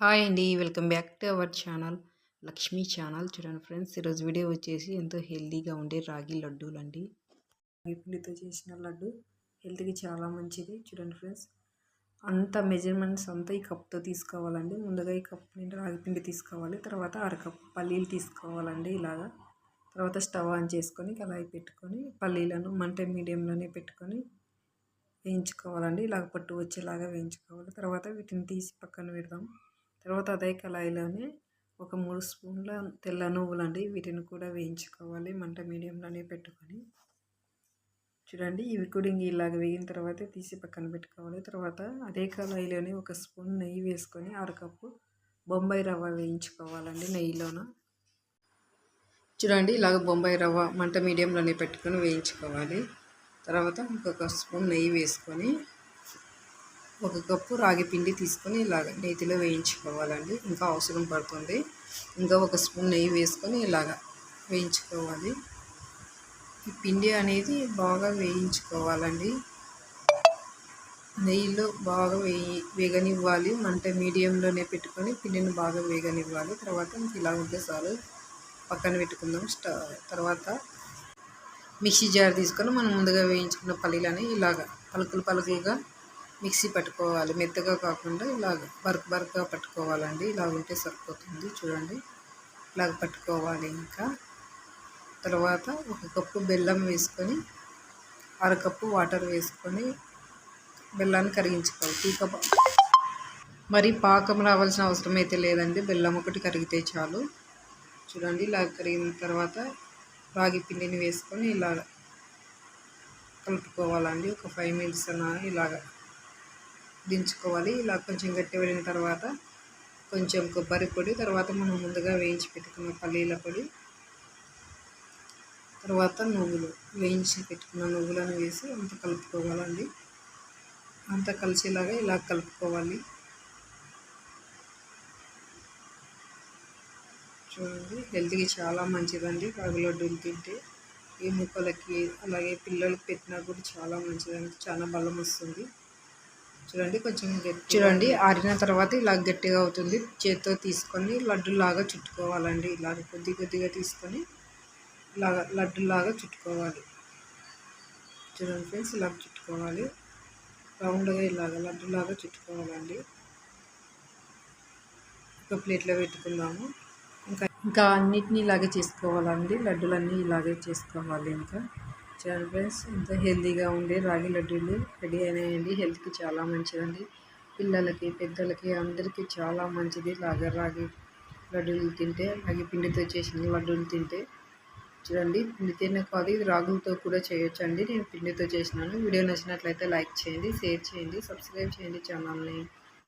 Hi అండి. Welcome back to our channel Lakshmi channel. చూడండి friends ఈరోజు వీడియో వచ్చేసి ఎంతో హెల్తీగా ఉండే రాగి లడ్డూలు అండి రాగి పిండితో చేసిన లడ్డు హెల్త్కి చాలా మంచిది. చూడండి ఫ్రెండ్స్ అంత మెజర్మెంట్స్ అంతా ఈ కప్తో తీసుకోవాలండి. ముందుగా ఈ కప్ నిండా రాగి పిండి తీసుకోవాలి. తర్వాత అరకప్ పల్లీలు తీసుకోవాలండి ఇలాగా. తర్వాత స్టవ్ ఆన్ చేసుకొని కళాయి పెట్టుకొని పల్లీలను మంట మీడియంలోనే పెట్టుకొని వేయించుకోవాలండి. ఇలాగ పట్టు వచ్చేలాగా వేయించుకోవాలి. తర్వాత వీటిని తీసి పక్కన పెడదాం. తర్వాత అదే కళాయిలోనే ఒక మూడు స్పూన్ల తెల్ల నువ్వులండి వీటిని కూడా వేయించుకోవాలి. మంట మీడియంలోనే పెట్టుకొని. చూడండి ఇవి కూడా ఇలాగ వేగిన తర్వాత తీసి పక్కన పెట్టుకోవాలి. తర్వాత అదే కళాయిలోనే ఒక స్పూన్ నెయ్యి వేసుకొని అరకప్పు బొంబాయి రవ్వ వేయించుకోవాలండి నెయ్యిలోన. చూడండి ఇలాగ బొంబాయి రవ్వ మంట మీడియంలోనే పెట్టుకొని వేయించుకోవాలి. తర్వాత ఇంకొక స్పూన్ నెయ్యి వేసుకొని ఒక కప్పు రాగి పిండి తీసుకొని ఇలాగ నేతిలో వేయించుకోవాలండి. ఇంకా అవసరం పడుతుంది. ఇంకా ఒక స్పూన్ నెయ్యి వేసుకొని ఇలాగ వేయించుకోవాలి. ఈ పిండి అనేది బాగా వేయించుకోవాలండి. నెయ్యిలో బాగా వేయి వేగనివ్వాలి. మంట మీడియంలోనే పెట్టుకొని పిండిని బాగా వేగనివ్వాలి. తర్వాత ఇలా ఉంటే చాలు. పక్కన పెట్టుకుందాం. స్ట తర్వాత మిక్సీ జార్ తీసుకొని మనం ముందుగా వేయించుకున్న పల్లీలని ఇలాగ పలుకులు పలుకులుగా మిక్సీ పట్టుకోవాలి. మెత్తగా కాకుండా ఇలాగ బరక బరకగా పట్టుకోవాలండి. ఇలా ఉంటే సరిపోతుంది. చూడండి. ఇలాగ పట్టుకోవాలి ఇంకా. తర్వాత ఒక కప్పు బెల్లం వేసుకొని అరకప్పు వాటర్ వేసుకొని బెల్లాన్ని కరిగించుకోవాలి. టీ కప్ మరి పాకం రావాల్సిన అవసరం అయితే లేదండి. బెల్లం ఒకటి కరిగితే చాలు. చూడండి. ఇలా కరిగిన తర్వాత రాగి పిండిని వేసుకొని ఇలా కలుపుకోవాలండి. ఒక ఫైవ్ మినిట్స్ అన్న ఇలాగ దించుకోవాలి. ఇలా కొంచెం గట్టి పడిన తర్వాత కొంచెం కొబ్బరి పొడి తర్వాత మనం ముందుగా వేయించి పెట్టుకున్న పల్లీల పొడి తర్వాత నువ్వులు వేయించి పెట్టుకున్న నువ్వులను వేసి అంత కలుపుకోవాలండి. అంత కలిసేలాగా ఇలా కలుపుకోవాలి. చూడండి హెల్త్కి చాలా మంచిదండి రాగి తింటే. ఈ ముక్కలకి అలాగే పిల్లలకి పెట్టినా కూడా చాలా మంచిదండి. చాలా బలం వస్తుంది. చూడండి కొంచెం గట్టి చూడండి. ఆరిన తర్వాత ఇలా గట్టిగా అవుతుంది. చేత్తో తీసుకొని లడ్డులాగా చుట్టుకోవాలండి. ఇలా కొద్ది కొద్దిగా తీసుకొని ఇలాగా లడ్డులాగా చుట్టుకోవాలి. చూడండి ఫ్రెండ్స్ ఇలా చుట్టుకోవాలి. రౌండ్గా ఇలాగ లడ్డులాగా చుట్టుకోవాలండి. ఒక ప్లేట్లో పెట్టుకుందాము. ఇంకా ఇంకా అన్నిటినీ ఇలాగే చేసుకోవాలండి. లడ్డులన్నీ ఇలాగే చేసుకోవాలి ఇంకా. చూడండి ఫ్రెండ్స్. ఎంత హెల్తీగా ఉండే రాగి లడ్డూలు రెడీ అయినాయండి. హెల్త్కి చాలా మంచిదండి. పిల్లలకి పెద్దలకి అందరికీ చాలా మంచిది లాగ రాగి లడ్డూలు తింటే రాగి పిండితో చేసిన లడ్డూలు తింటే. చూడండి పిండితేనే కాదు ఇది రాగులతో కూడా చేయొచ్చు అండి నేను పిండితో చేసినాను. వీడియో నచ్చినట్లయితే లైక్ చేయండి షేర్ చేయండి సబ్స్క్రైబ్ చేయండి ఛానల్ని.